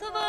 за твердість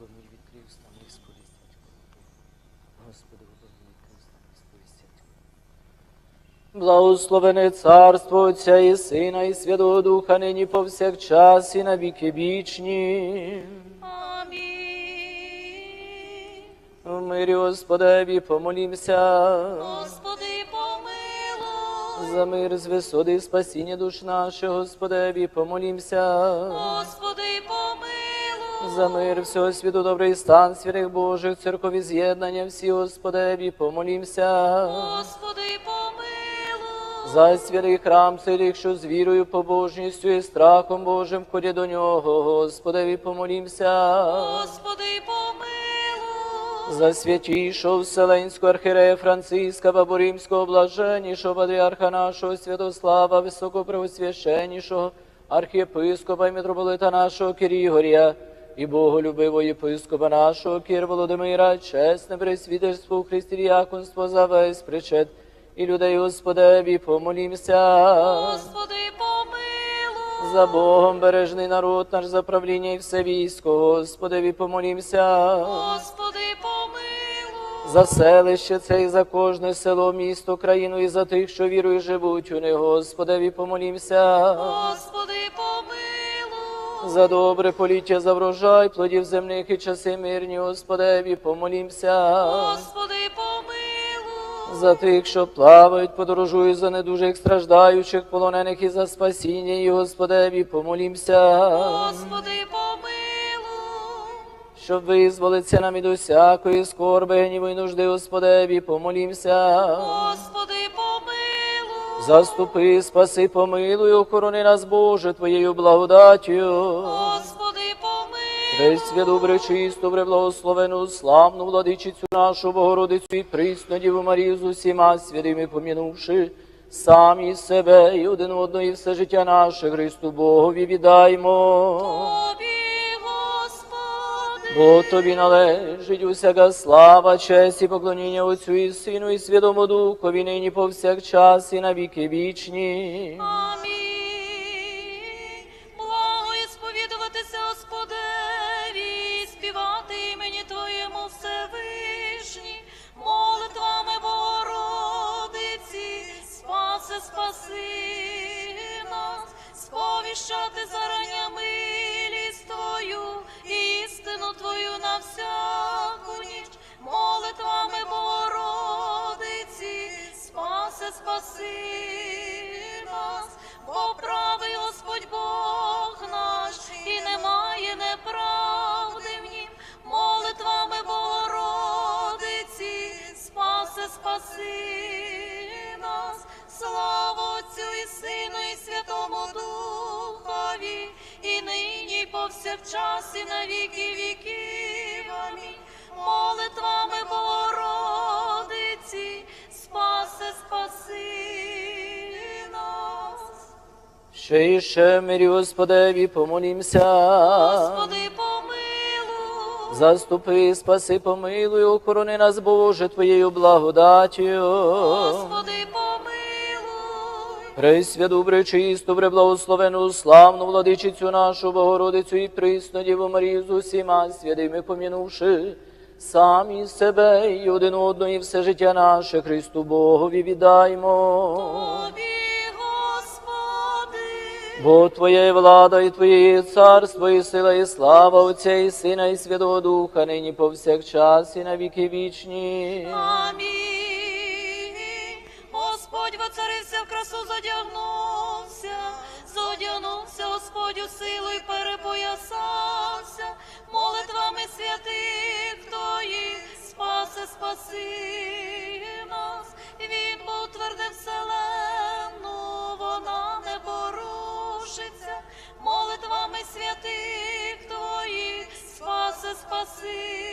Господи, губи мої відкрий уста. Господи, мої відкрий уста мої сповістять. Благословене царство Отця і Сина, і Святого Духа, нині повсякчас, і на віки вічні. Амінь. В мирі Господеві помолімся. Господи, помилуй. За мир з висоти і спасіння душ наших, Господеві помолімся. Господи, помилуй. За мир всього світу, добрий стан святих Божих, церкові з'єднання всі, Господеві, помолімся. Господи, помилуй. За святий храм цілих, що з вірою, побожністю і страхом Божим входять до нього, Господеві, помолімся. Господи, помилуй. За святішого Вселенського архірея Франциска, Баборимського, блаженнішого патріарха нашого Святослава, високопреосвященнішого архієпископа і митрополита нашого Кирігорія, і боголюбивого єпископа нашого Кір Володимира, чесне пресвітерство у Христі діяконство за весь причет, і людей Господеві помолімся. Господи, помилуй. За Богом бережний народ наш, за правління і все військо, Господеві помолімся. Господи, помилуй. За селище це і за кожне село, місто, країну і за тих, що вірою живуть у них, Господеві помолімся. Господи, помилуй. За добре поліття, за врожай, плодів земних і часи мирні, Господеві помолімся. Господи, помилуй. За тих, що плавають, подорожують, за недужих страждаючих, полонених і за спасіння, і Господеві помолімся. Господи, помилуй. Щоб визволиться нам від усякої скорби, гніву і нужди, Господеві, помолімся. Господи, помилуй. Заступи, спаси, помилуй, охорони нас, Боже, Твоєю благодаттю. Господи, помилуй. Пресвяту, пречисту, преблагословену, славну владичицю нашу Богородицю і присну Діву Марію з усіма святими помінувши, самі себе і один одного і все життя наше Христу Богові віддаймо. Бо тобі належить усяка слава, честь і поклоніння Отцю і Сину, і Святому Духові, нині повсякчас і на віки вічні. Амінь. Благо сповідуватися Господеві, співати імені Твоєму Всевишні, молитвами Богородиці, спаси, спаси нас, сповіщати зарання істину на всяку ніч, молитвами Богородиці, спаси, спаси нас, бо правий Господь Бог наш, і немає неправди в нім, молитвами Богородиці, спаси, спаси повсякчас, і на віки віків. Амінь. Молитвами Богородиці, спаси, спаси нас. Ще і ще мирі Господеві помолімся. Господи, помилуй. Заступи, спаси, помилуй, охорони нас, Боже, Твоєю благодаттю. Господи, помилуй. Пресвяту, пречисту, преблагословену, славну владичицю нашу Богородицю і присну Діву Марію з усіма святими помінувши, самі себе і один одного, і все життя наше Христу Богові віддаймо. Тобі, Господи. Бо Твоя влада, і Твоє царство, і сила, і слава Отця, і Сина, і Святого Духа, нині повсякчас, і на віки вічні. Амінь. Воцарився в красу, задягнувся, задягнувся силу і перепоясався, молитвами святих Твоїх, спаси, спаси нас. Він був твердив вселенну, вона не порушиться, молитвами святих Твоїх, спаси, спаси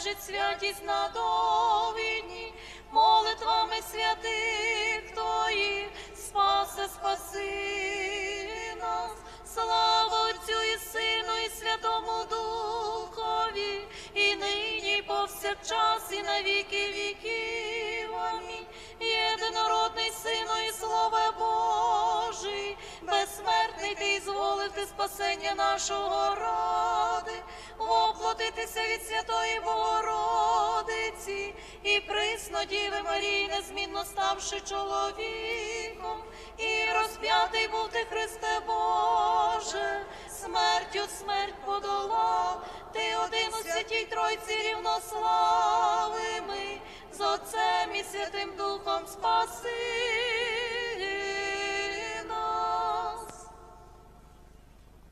Господи, святість на довідні, молитвами святих Твоїх, спаси, спаси нас, слава Отцю і Сину, і Святому Духові, і нині, і повсякчас, і на віки віків. Амінь. Єдинородний Сину і Слово Боже. Дозволив ти спасення нашого ради, воплотитися від Святої Богородиці. І присно Діви Марії, незмінно ставши чоловіком, і розп'ятий був ти, Христе Боже, смертю смерть подолав, ти один у святій Тройці рівнославими, з Отцем і Святим Духом спаси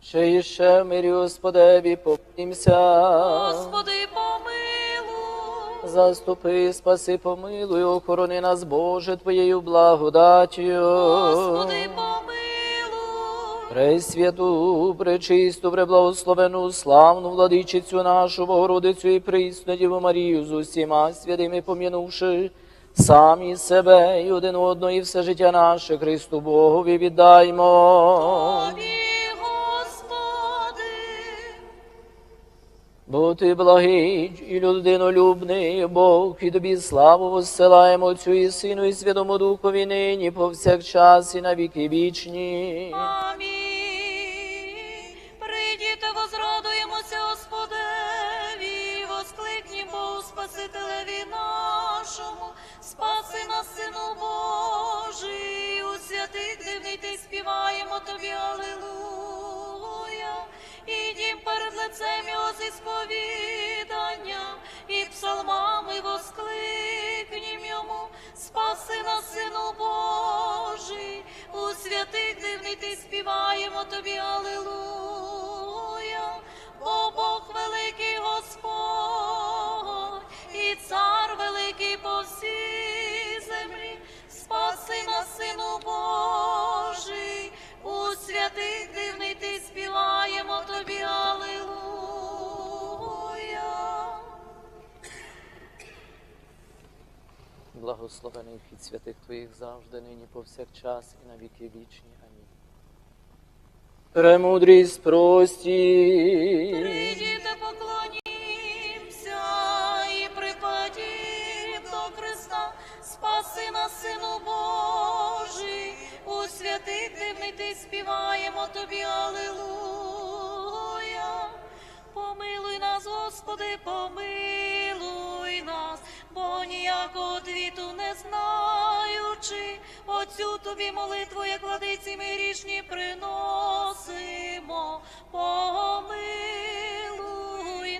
Ще і ще в мирі Господеві помолімся. Господи, помилуй. Заступи, спаси, помилуй, охорони нас, Боже, Твоєю благодаттю. Господи, помилуй. Пресвяту, пречисту, преблагословену, славну владичицю нашу, Богородицю і присну Діву Марію з усіма святими пом'янувши, самі себе і один одного, і все життя наше Христу Богові віддаймо. Тобі, Бо ти благий і людинолюбний Бог, і тобі славу воссилаємо Отцю і Сину, і Святому Духові нині, повсякчас і на віки вічні. Амінь. Прийдіте, возрадуємося Господеві, воскликнім Богу Спасителеві нашому, спаси нас, Сину Божий, у святий дивний ти співаємо тобі, Аллилуйя. Лицем його зі сповіданням і псалмами воскликнім йому, спаси нас, Сину Божий, у святих дивний ти співаємо тобі, Аллилуйя, Благословений вхід святих Твоїх завжди, нині повсякчас і на віки вічні. Амінь. Премудрість прості. Прийдіте, поклонімся і припадім до Христа, спаси нас, Сину Божий, у святих дивний ти співаємо тобі, Аллилуйя. Помилуй нас, Господи, помилуй нас, бо ніякого не оцю тобі молитву, як владиці ми рішні приносимо. Помилуй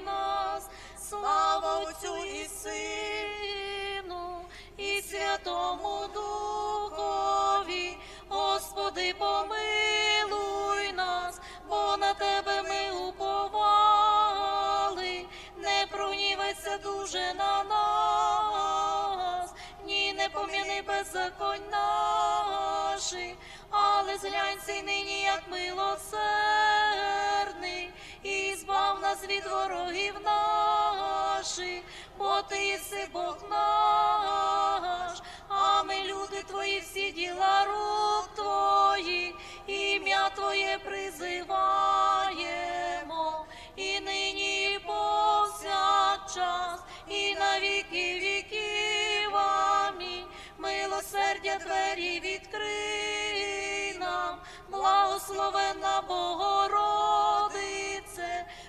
нас, слава Отцю і Сину, і Святому Духові, Господи, помилуй нас, бо на тебе ми уповали, не пронівайся дуже на беззаконь наших, але зглянься й нині, як милосердний, і збав нас від ворогів наших, бо ти єси Бог наш, а ми люди твої, всі діла рук твоїх, ім'я Твоє призиваємо, і нині, і повсякчас, двері відкрий нам, благословенна Богородице,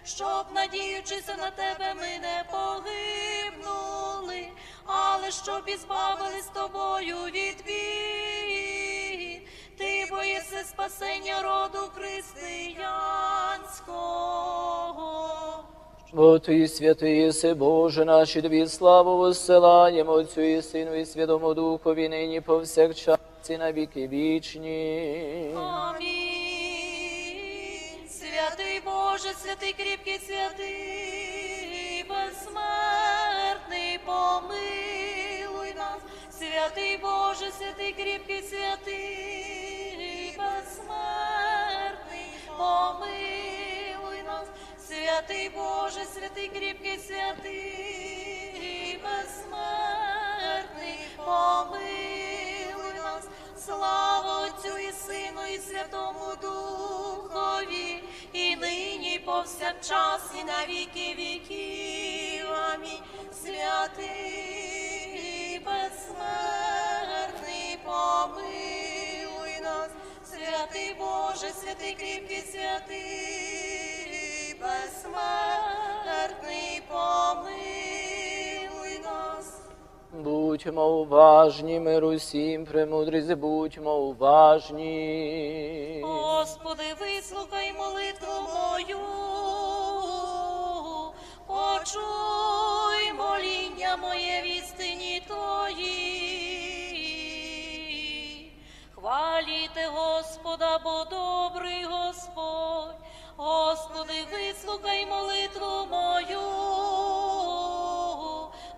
щоб, надіючися на тебе, ми не погибнули, але щоб і збавили з тобою від бід. Ти боїшся спасення роду християнського. Ти святий єси, Боже наш, і тобі славу воссилаємо Отцю і Сину і Святому Духові, нині повсякчас і на віки вічні. Амінь. Святий Боже, святий кріпкий, святий, безсмертний, помилуй нас. Святий Боже, святий кріпкий, святий, безсмертний, помилуй нас. Святий Боже, святий кріпкий, святий, повсякчас, і на віки віків. Амінь. Святий, безсмертний, помилуй нас. Святий Боже, святий кріпкий, святий, безсмертний, помилуй нас. Будьмо уважні, миру всім, премудрість, будьмо уважні. Господи, вислухай бо добрий Господь. Господи, вислухай молитву мою,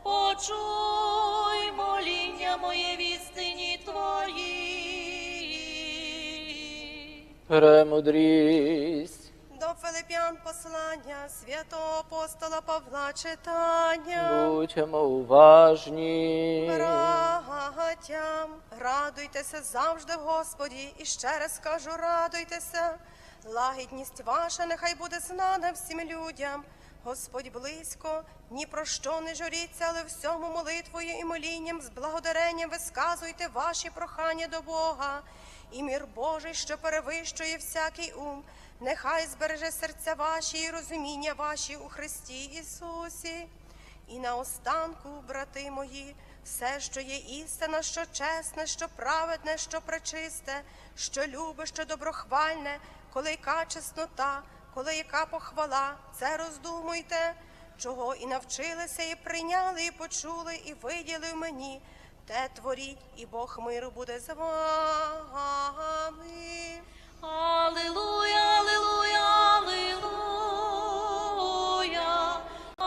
почуй моління моє відстині Твої. Премудрість. Послання святого апостола Павла читання. Будьмо уважні. Брагатям, радуйтеся завжди в Господі, і ще раз кажу, радуйтеся. Лагідність ваша нехай буде знана всім людям. Господь близько, ні про що не журіться, але всьому молитвою і молінням з благодаренням висказуйте ваші прохання до Бога. І мір Божий, що перевищує всякий ум, нехай збереже серця ваші і розуміння ваші у Христі Ісусі. І наостанку, брати мої, все, що є істина, що чесне, що праведне, що пречисте, що любе, що доброхвальне, коли яка чеснота, коли яка похвала, це роздумуйте, чого і навчилися, і прийняли, і почули, і виділи в мені. Те творіть, і Бог миру буде з вами. Аллилуйя, аллилуйя.